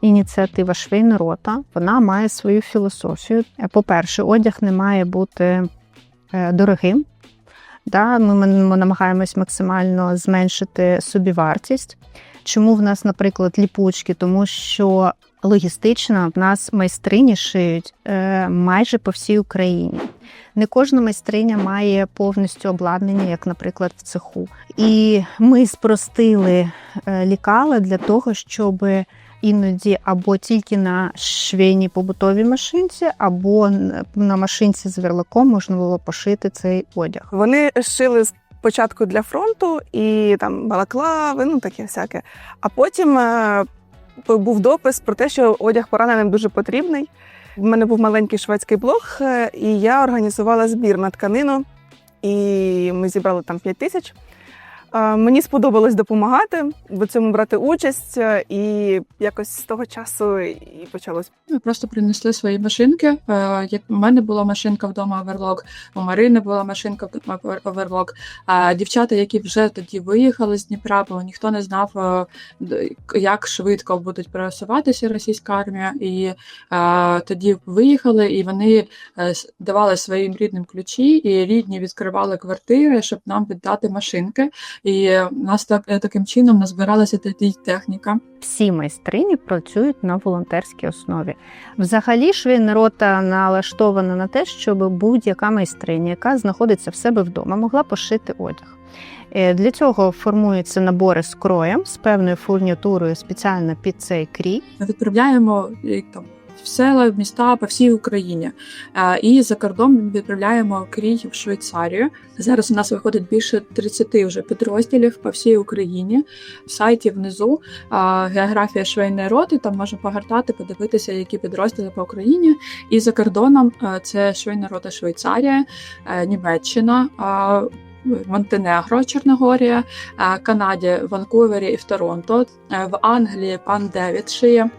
Ініціатива Швейна рота вона має свою філософію. По-перше, одяг не має бути е, дорогим. Ми намагаємось максимально зменшити собівартість. Чому в нас, наприклад, ліпучки? Тому що логістично в нас майстрині шиють е, майже по всій Україні. Не кожна майстриня має повністю обладнання, як, наприклад, в цеху. І ми спростили е, лікала для того, щоб іноді або тільки на швейній побутовій машинці, або на машинці з верлаком можна було пошити цей одяг. Вони шили спочатку для фронту і там балаклави, ну таке всяке. А потім е, був допис про те, що одяг пораненим дуже потрібний. У мене був маленький шведський блог, е, і я організувала збір на тканину, і ми зібрали там 5 тисяч. Мені сподобалось допомагати, в цьому брати участь, е, і якось з того часу і почалось. Ми просто принесли свої машинки. Е, Як у мене була машинка вдома оверлок, у Марини була машинка оверлок. А дівчата, які вже тоді виїхали з Дніпра, бо ніхто не знав, е, як швидко будуть пересуватися російська армія. І тоді виїхали, і вони давали своїм рідним ключі, і рідні відкривали квартири, щоб нам віддати машинки. І у нас так е, таким чином назбиралася техніка. Всі майстрині працюють на волонтерській основі. Взагалі, швейна рота налаштована на те, щоб будь-яка майстриня, яка знаходиться в себе вдома, могла пошити одяг. Е, Для цього формуються набори з кроєм з певною фурнітурою спеціально під цей крій. Ми відправляємо там в села, в міста по всій Україні. Е, І за кордон відправляємо крій в Швейцарію. Зараз у нас виходить більше 30 вже підрозділів по всій Україні. В сайті внизу е, географія швейної роти. Там можна погортати, подивитися, які підрозділи по Україні. І за кордоном е, це швейна рота Швейцарія, Німеччина. Монтенегро, Чорногорія, Канаді, Ванкувері і в Торонто. В Англії пан Девід шиє.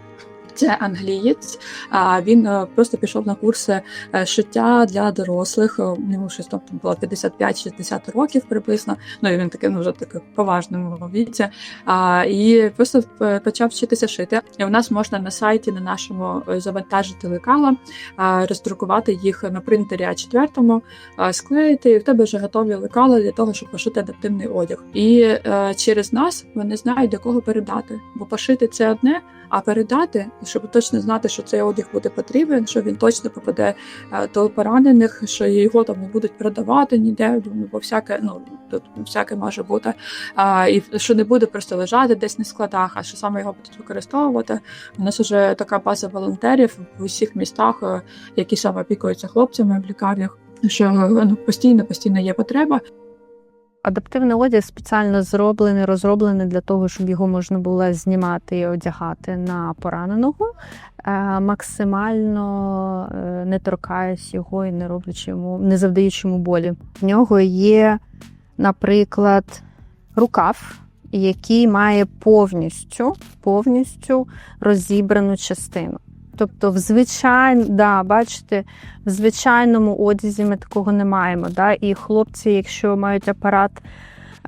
Це англієць. А він е, просто пішов на курси е, шиття для дорослих. Е, Йому щось там було 55-60 років приблизно. Ну і він таке ну, вже таке поважному віці. А, і просто е, почав вчитися шити. І у нас можна на сайті на нашому е, завантажити лекала, роздрукувати їх на принтері А4, склеїти, і в тебе вже готові лекала для того, щоб пошити адаптивний одяг. І е, через нас вони знають до кого передати. Бо пошити це одне, а передати, щоб точно знати, що цей одяг буде потрібен, що він точно попаде е, до поранених, що його там не будуть продавати ніде, бо всяке, ну тут всяке може бути. А, і що не буде просто лежати десь на складах, а що саме його будуть використовувати. У нас вже така база волонтерів в усіх містах, е, які саме опікуються хлопцями в лікарнях. Що ну, постійно, постійно є потреба. Адаптивний одяг спеціально зроблений, розроблений для того, щоб його можна було знімати і одягати на пораненого, е, максимально е, не торкаючись його і не роблячи йому, не завдаючи йому болі. В нього є, наприклад, рукав, який має повністю, повністю розібрану частину. Тобто, в звичайно, да, бачите, в звичайному одязі ми такого не маємо. Да? І хлопці, якщо мають апарат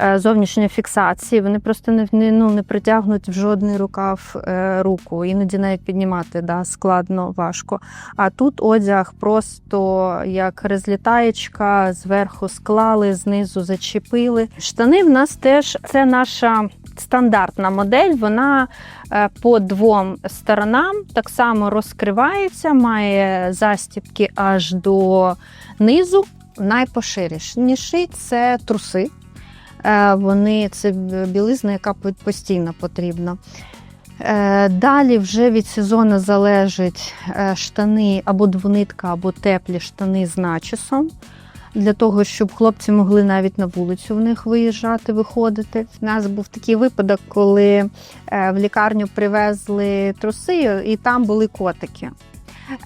е, зовнішньої фіксації, вони просто не, ну, не притягнуть в жодний рукав е, руку, іноді навіть піднімати да, складно, важко. А тут одяг просто як розлітаєчка, зверху склали, знизу зачепили. Штани в нас теж це наша стандартна модель. Вона е, по двом сторонам так само розкривається, має застібки аж до низу. Найпоширеніші це труси. Е, Вони це білизна, яка постійно потрібна. Е, Далі вже від сезону залежить штани або двонитка, або теплі штани з начісом. Для того, щоб хлопці могли навіть на вулицю в них виїжджати, виходити. У нас був такий випадок, коли е, в лікарню привезли труси, і там були котики.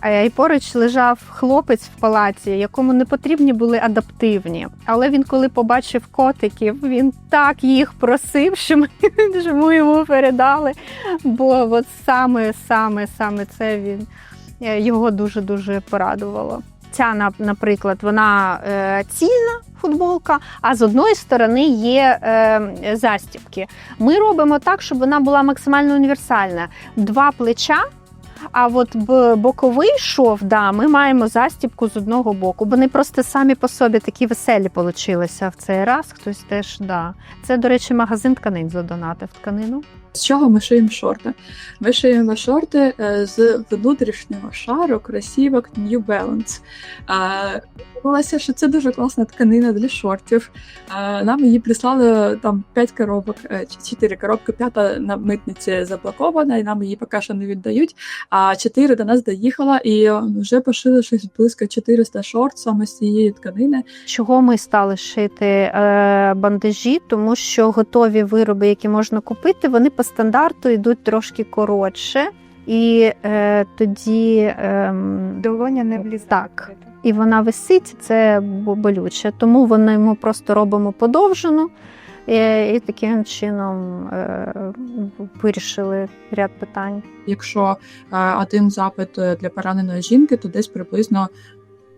Е, І поруч лежав хлопець в палаці, якому не потрібні були адаптивні. Але він, коли побачив котиків, він так їх просив, що ми, що ми йому передали. Бо от саме, саме, саме це він е, його дуже дуже порадувало. Ця, наприклад, вона е, цільна футболка, а з одної сторони є е, застібки. Ми робимо так, щоб вона була максимально універсальна. Два плеча. А от боковий шов, да, ми маємо застібку з одного боку. Вони просто самі по собі такі веселі получилися в цей раз. Хтось теж да. Це, до речі, магазин тканин задонатив тканину. З чого ми шиємо шорти? Ми шиємо шорти е, з внутрішнього шару кросівок New Balance. Е, Виявилося, що це дуже класна тканина для шортів. Е, Нам її прислали там 5 коробок, е, 4 коробки, п'ята на митниці заблокована, і нам її поки що не віддають. А 4 до нас доїхала, і е, вже пошили щось близько 400 шорт саме з цієї тканини. Чого ми стали шити е, бандажі? Тому що готові вироби, які можна купити, вони по стандарту йдуть трошки коротше, і е, тоді ем, Долоня не влізає. Так. і вона висить, це болюче. Тому вони ми просто робимо подовжену. І, і таким чином е, вирішили ряд питань. Якщо е, один запит е, для пораненої жінки, то десь приблизно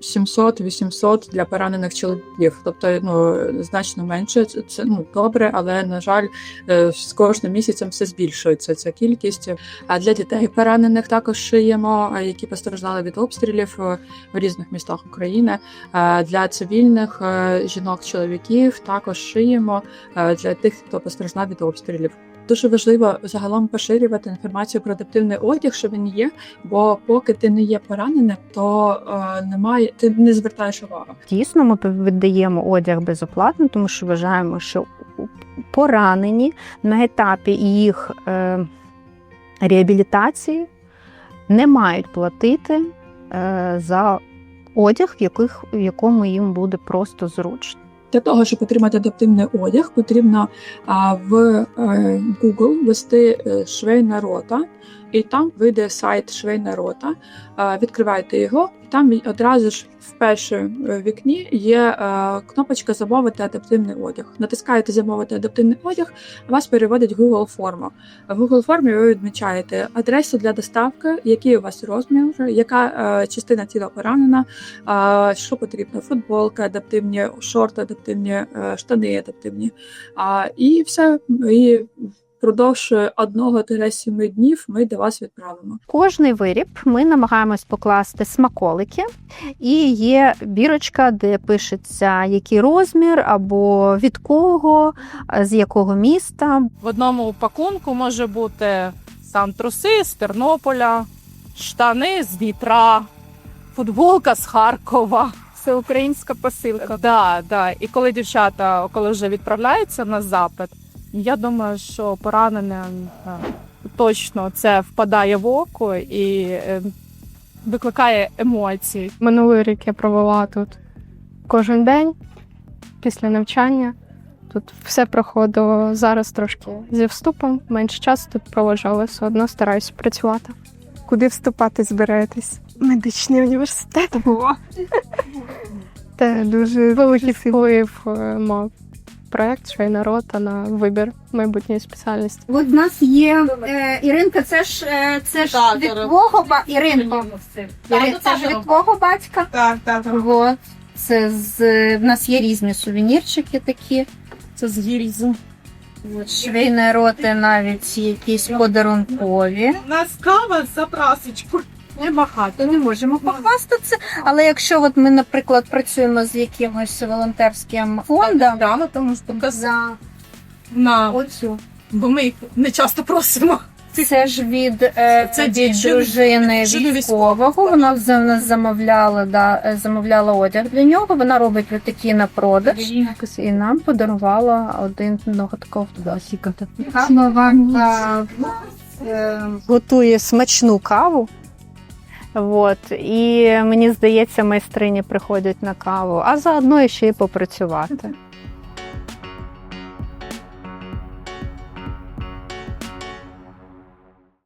700-800 для поранених чоловіків. Тобто ну, значно менше. Це- ну, добре, але на жаль, е, з кожним місяцем все збільшується ця кількість. А для дітей поранених також шиємо, які постраждали від обстрілів е, в різних містах України. Е, Для цивільних е, жінок-чоловіків також шиємо для тих, хто постраждав від обстрілів. Дуже важливо загалом поширювати інформацію про адаптивний одяг, що він є. Бо поки ти не є пораненим, то е, немає, ти не звертаєш увагу. Дійсно, ми віддаємо одяг безоплатно, тому що вважаємо, що поранені на етапі їх е, реабілітації не мають платити е, за одяг, в, яких, в якому їм буде просто зручно. Для того, щоб отримати адаптивний одяг, потрібно в е, Google ввести е, швейна рота, і там вийде сайт швейна рота. А, відкриваєте його, там одразу ж в першому е, вікні є е, кнопочка Замовити адаптивний одяг. Натискаєте Замовити адаптивний одяг, вас переводить Google форму. В Google формі ви відмічаєте адресу для доставки, який у вас розмір, яка е, частина тіла поранена, що потрібно: футболка, адаптивні, шорти, адаптивні, штани адаптивні. І все. І впродовж одного-семи днів ми до вас відправимо. Кожний виріб ми намагаємось покласти смаколики, і є бірочка, де пишеться який розмір або від кого, з якого міста. В одному пакунку може бути там труси з Тернополя, штани з Дніпра, футболка з Харкова. Це українська посилка. Да, да. І коли дівчата, коли вже відправляються на запит, я думаю, що пораненим е, точно це впадає в око і е, викликає емоції. Минулий рік я провела тут кожен день після навчання. Тут все проходило зараз трошки зі вступом. Менше часу тут проводжу, але все одно стараюся працювати. Куди вступати збираєтесь? Медичний університет. Це дуже великий вплив е, мав проект швейна рота на вибір майбутньої спеціальності. От в нас є е, Іринка, це ж е, це ж Так, від зараз. твого ба Іринко. Ірин, це ж від твого батька. Так, так. От. Це з в нас є різні сувенірчики такі. Це з гільзи. От, роти навіть якісь подарункові. У нас кава за прасочку. Небагато, не можемо похвастатися. Але якщо от ми, наприклад, працюємо з якимось волонтерським фондом, Да, ну, тому що показати за на оцю. бо ми їх не часто просимо. Це ж від, е, Це від від дружини військового. Вона за нас замовляла, да, е, замовляла одяг для нього. Вона робить такі на продаж. І нам подарувала один одного такого досіка. готує смачну каву. От, і мені здається, майстрині приходять на каву, а заодно ще й попрацювати.